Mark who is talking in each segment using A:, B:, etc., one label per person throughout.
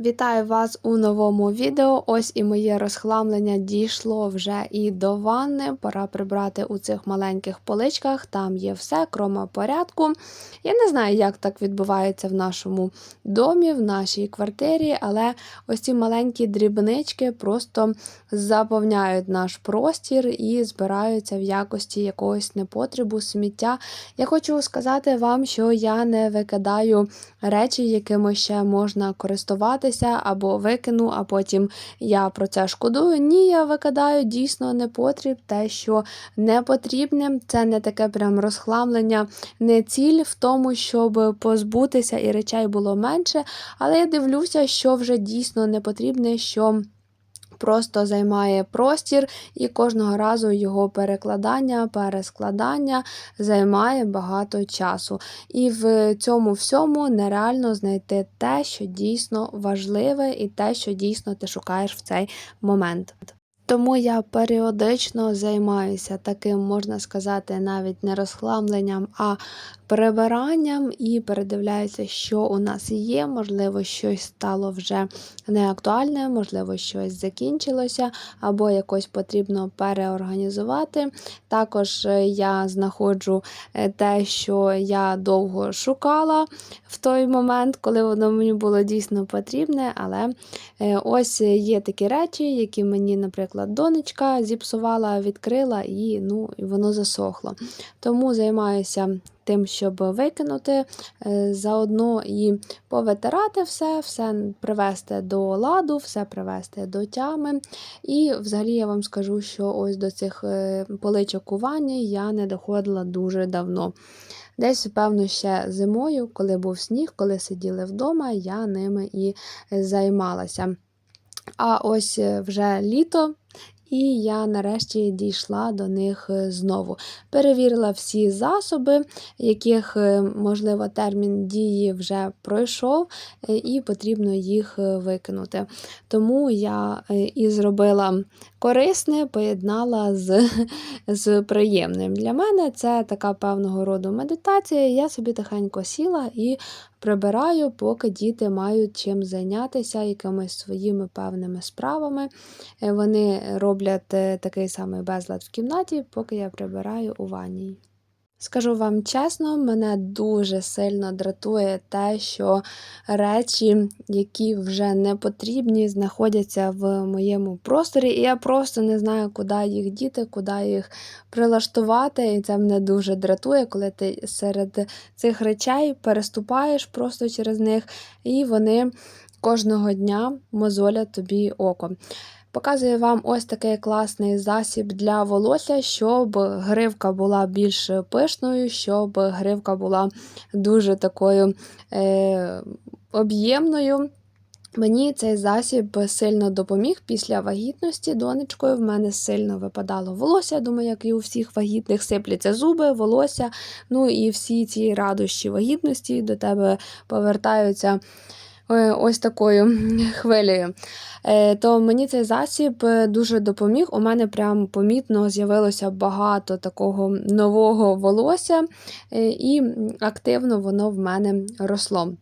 A: Вітаю вас у новому відео. Ось і моє розхламлення дійшло вже і до ванни. Пора прибрати у цих маленьких поличках. Там є все, кроме порядку. Я не знаю, як так відбувається в нашому домі, в нашій квартирі, але ось ці маленькі дрібнички просто заповняють наш простір і збираються в якості якогось непотребу, сміття. Я хочу сказати вам, що я не викидаю речі, якими ще можна користуватися або викину, а потім я про це шкодую. Ні, я викидаю дійсно непотріб, те, що не потрібне. Це не таке прям розхламлення, не ціль в тому, щоб позбутися і речей було менше. Але я дивлюся, що вже дійсно не потрібне, що просто займає простір, і кожного разу його перекладання, перескладання займає багато часу. І в цьому всьому нереально знайти те, що дійсно важливе, і те, що дійсно ти шукаєш в цей момент. Тому я періодично займаюся таким, можна сказати, навіть не розхламленням, а прибиранням і передивляюся, що у нас є. Можливо, щось стало вже неактуальне, можливо, щось закінчилося, або якось потрібно переорганізувати. Також е, я знаходжу е, те, що я довго шукала в той момент, коли воно мені було дійсно потрібне. Але е, ось є такі речі, які мені, наприклад, донечка зіпсувала, відкрила і ну, воно засохло. Тому займаюся тим, щоб викинути, е, заодно і повитирати все, все привести до ладу, все привести до тями. І взагалі я вам скажу, що ось до цих е, поличок у ванні я не доходила дуже давно. Десь, певно, ще зимою, коли був сніг, коли сиділи вдома, я ними і займалася. А ось е, вже літо і я нарешті дійшла до них е, знову. Перевірила всі засоби, яких, е, можливо, термін дії вже пройшов, е, і потрібно їх викинути. Тому я і зробила корисне, поєднала з, з приємним. Для мене це така певного роду медитація. Я собі тихенько сіла і прибираю, поки діти мають чим зайнятися якимись своїми певними справами. Вони роблять е, такий самий безлад в кімнаті, поки я прибираю у ванній. Скажу вам чесно, мене дуже сильно дратує те, що речі, які вже не потрібні, знаходяться в моєму просторі, і я просто не знаю, куди їх діти, куди їх прилаштувати. І це мене дуже дратує, коли ти серед цих речей переступаєш просто через них, і вони кожного дня мозолять тобі око. Показую вам ось такий класний засіб для волосся, щоб гривка була більш пишною, щоб гривка була дуже такою е, об'ємною. Мені цей засіб сильно допоміг після вагітності донечкою. В мене сильно випадало волосся. Думаю, як і у всіх вагітних сипляться зуби, волосся. Ну і всі ці радощі вагітності до тебе повертаються. Е, ось такою хвилею. Е, то мені цей засіб е, дуже допоміг. У мене прям помітно з'явилося багато такого нового волосся, і активно воно в мене росло.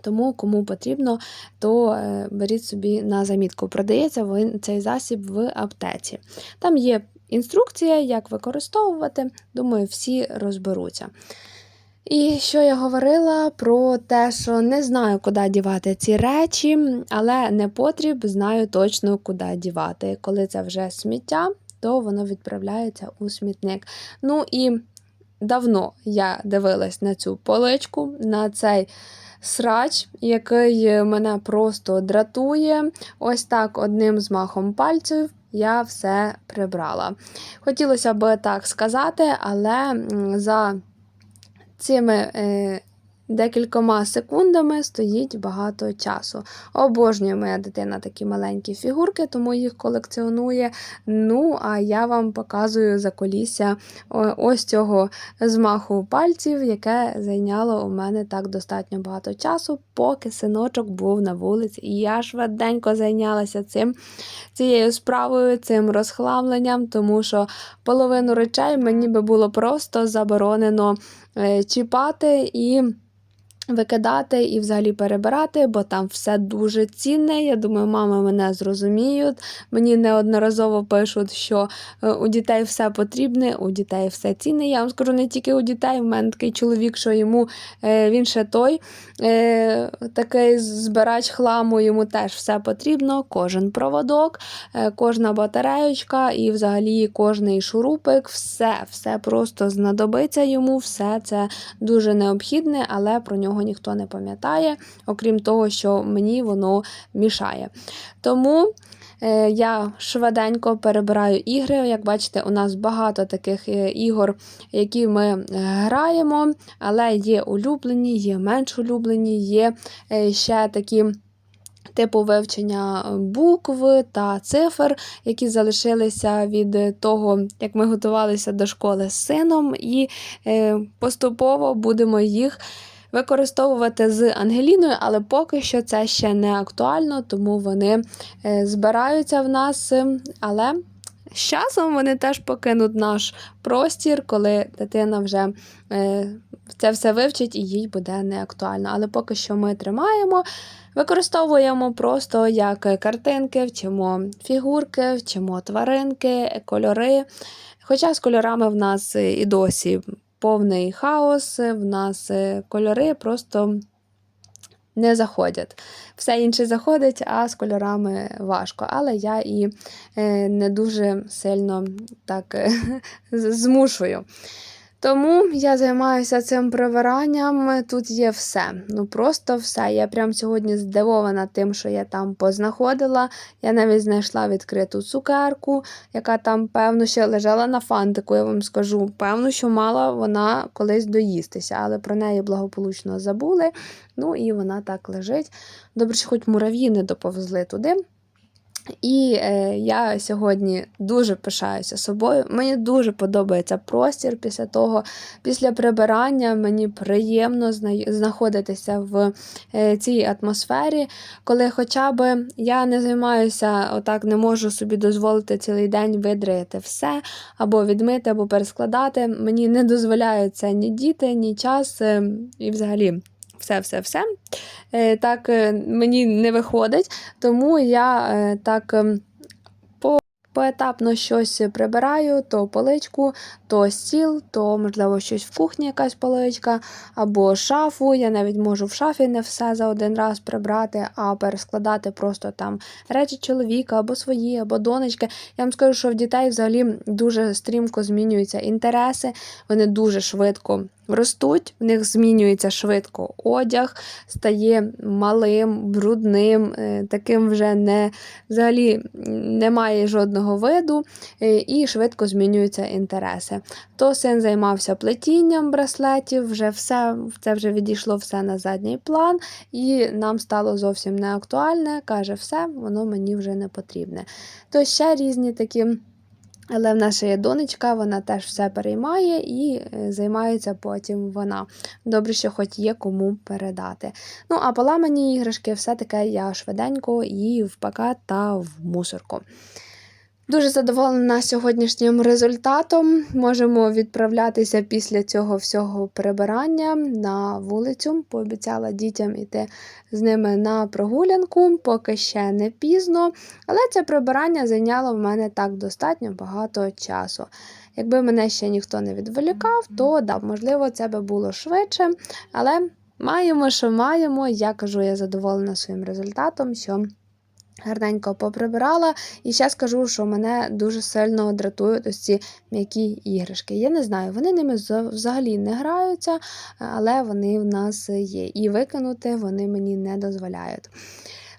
A: Тому, кому потрібно, то беріть собі на замітку. Продається цей засіб в аптеці. Там є інструкція, як використовувати. Думаю, всі розберуться. І що я говорила про те, що не знаю, куди дівати ці речі, але не потріб, знаю точно, куди дівати. Коли це вже сміття, то воно відправляється у смітник. Ну і давно я дивилась на цю поличку, на цей срач, який мене просто дратує. Ось так одним змахом пальців. Я все прибрала. Хотілося б так сказати, але за цими е, декількома секундами стоїть багато часу. Обожнює моя дитина такі маленькі фігурки, тому їх колекціонує. Ну, а я вам показую за колісся ось цього змаху пальців, яке зайняло у мене так достатньо багато часу, поки синочок був на вулиці. І я швиденько зайнялася цим, цією справою, цим розхламленням, тому що половину речей мені би було просто заборонено чіпати і Викидати і взагалі перебирати, бо там все дуже цінне. Я думаю, мами мене зрозуміють. Мені неодноразово пишуть, що е, у дітей все потрібне, у дітей все цінне. Я вам скажу не тільки у дітей. У мене такий чоловік, що йому е, він ще той е, такий збирач хламу, йому теж все потрібно. Кожен проводок, кожна батареєчка і взагалі кожний шурупик, все, все просто знадобиться йому, все це дуже необхідне, але про нього ніхто не пам'ятає, окрім того, що мені воно мішає. Тому е, я швиденько перебираю ігри. Як бачите, у нас багато таких е, ігор, які ми е, граємо, але є улюблені, є менш улюблені, є ще такі. Типу вивчення букв та цифр, які залишилися від того, як ми готувалися до школи з сином, і поступово будемо їх використовувати з Ангеліною, але поки що це ще не актуально, тому вони е, збираються в нас. е, Але з часом вони теж покинуть наш простір, коли дитина вже е, це все вивчить і їй буде не актуально. Але поки що ми тримаємо. Використовуємо просто як картинки, вчимо фігурки, вчимо тваринки, кольори. Хоча з кольорами в нас і досі повний хаос, в нас кольори просто не заходять. Все інше заходить, а з кольорами важко. Але я і е, не дуже сильно так е, змушую. Тому я займаюся цим прибиранням. Тут є все. Ну просто все. Я прям сьогодні здивована тим, що я там познаходила. Я навіть знайшла відкриту цукерку, яка там, певно, ще лежала на фантику, я вам скажу. Певно, що мала вона колись доїстися, але про неї благополучно забули. Ну і вона так лежить. Добре, що хоч мурав'ї не доповзли туди. І е, я сьогодні дуже пишаюся собою. Мені дуже подобається простір після того, після прибирання мені приємно зна- знаходитися в е, цій атмосфері, коли хоча б я не займаюся, отак не можу собі дозволити цілий день видрити все, або відмити, або перескладати. Мені не дозволяють це ні діти, ні час, е, і взагалі все-все-все. Е, Так е, мені не виходить, тому я е, так. ем, по- Поетапно щось прибираю, то поличку, то стіл, то, можливо, щось в кухні, якась поличка, або шафу. Я навіть можу в шафі не все за один раз прибрати, а перескладати просто там речі чоловіка, або свої, або донечки. Я вам скажу, що в дітей взагалі дуже стрімко змінюються інтереси, вони дуже швидко ростуть, в них змінюється швидко одяг, стає малим, брудним, е, таким вже не взагалі немає жодного виду, е, і швидко змінюються інтереси. То син займався плетінням браслетів, вже все, це вже відійшло все на задній план, і нам стало зовсім не актуальне. Каже, все, воно мені вже не потрібне. То ще різні такі. Але в нас є донечка, вона теж все переймає і е, займається потім вона. Добре, що хоч є кому передати. Ну, а поламані іграшки, все таке я швиденько і в пакет та в мусорку. Дуже задоволена сьогоднішнім результатом. Можемо відправлятися після цього всього прибирання на вулицю. Пообіцяла дітям іти з ними на прогулянку, поки ще не пізно. Але це прибирання зайняло в мене так достатньо багато часу. Якби мене ще ніхто не відволікав, то да, можливо, це би було швидше. Але маємо, що маємо. Я кажу, я задоволена своїм результатом. що Гарненько поприбирала, і ще скажу, що мене дуже сильно дратують ось ці м'які іграшки. Я не знаю, вони ними взагалі не граються, але вони в нас є. І викинути вони мені не дозволяють.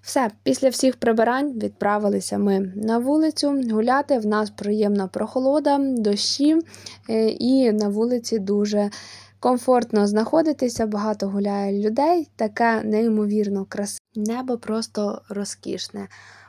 A: Все, після всіх прибирань відправилися ми на вулицю гуляти. В нас приємна прохолода, дощі, е, і на вулиці дуже комфортно знаходитися, багато гуляє людей, таке неймовірно красиве. Небо просто розкішне.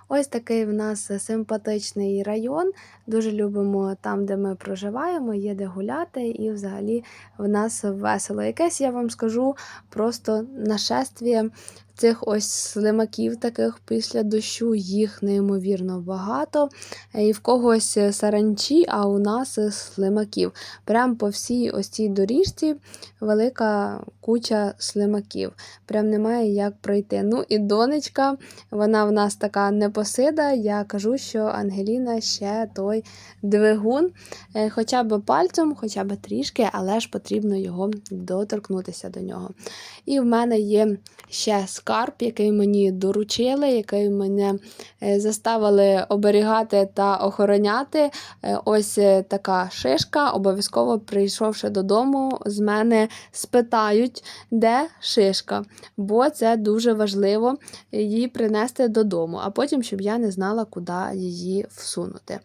A: Ось такий в нас симпатичний район. Дуже любимо там, де ми проживаємо, є де гуляти, і взагалі в нас весело. Якесь я вам скажу просто нашествіє цих ось слимаків таких після дощу, їх неймовірно багато. І в когось саранчі, а у нас слимаків. Прям по всій ось цій доріжці велика куча слимаків. Прям немає як пройти. Ну і донечка, вона в нас така непосида. Я кажу, що Ангеліна ще той двигун, Е, хоча б пальцем, хоча б трішки, але ж потрібно його доторкнутися до нього. І в мене є ще скарб, який мені доручили, який мене е, заставили оберігати та охороняти. Е, Ось е, така шишка. Обов'язково прийшовши додому, з мене спитають, де шишка, бо це дуже важливо її принести додому, а потім, щоб я не знала, куди її всунути.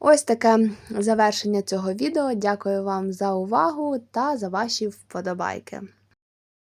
A: Ось таке завершення цього відео. Дякую вам за увагу та за ваші вподобайки.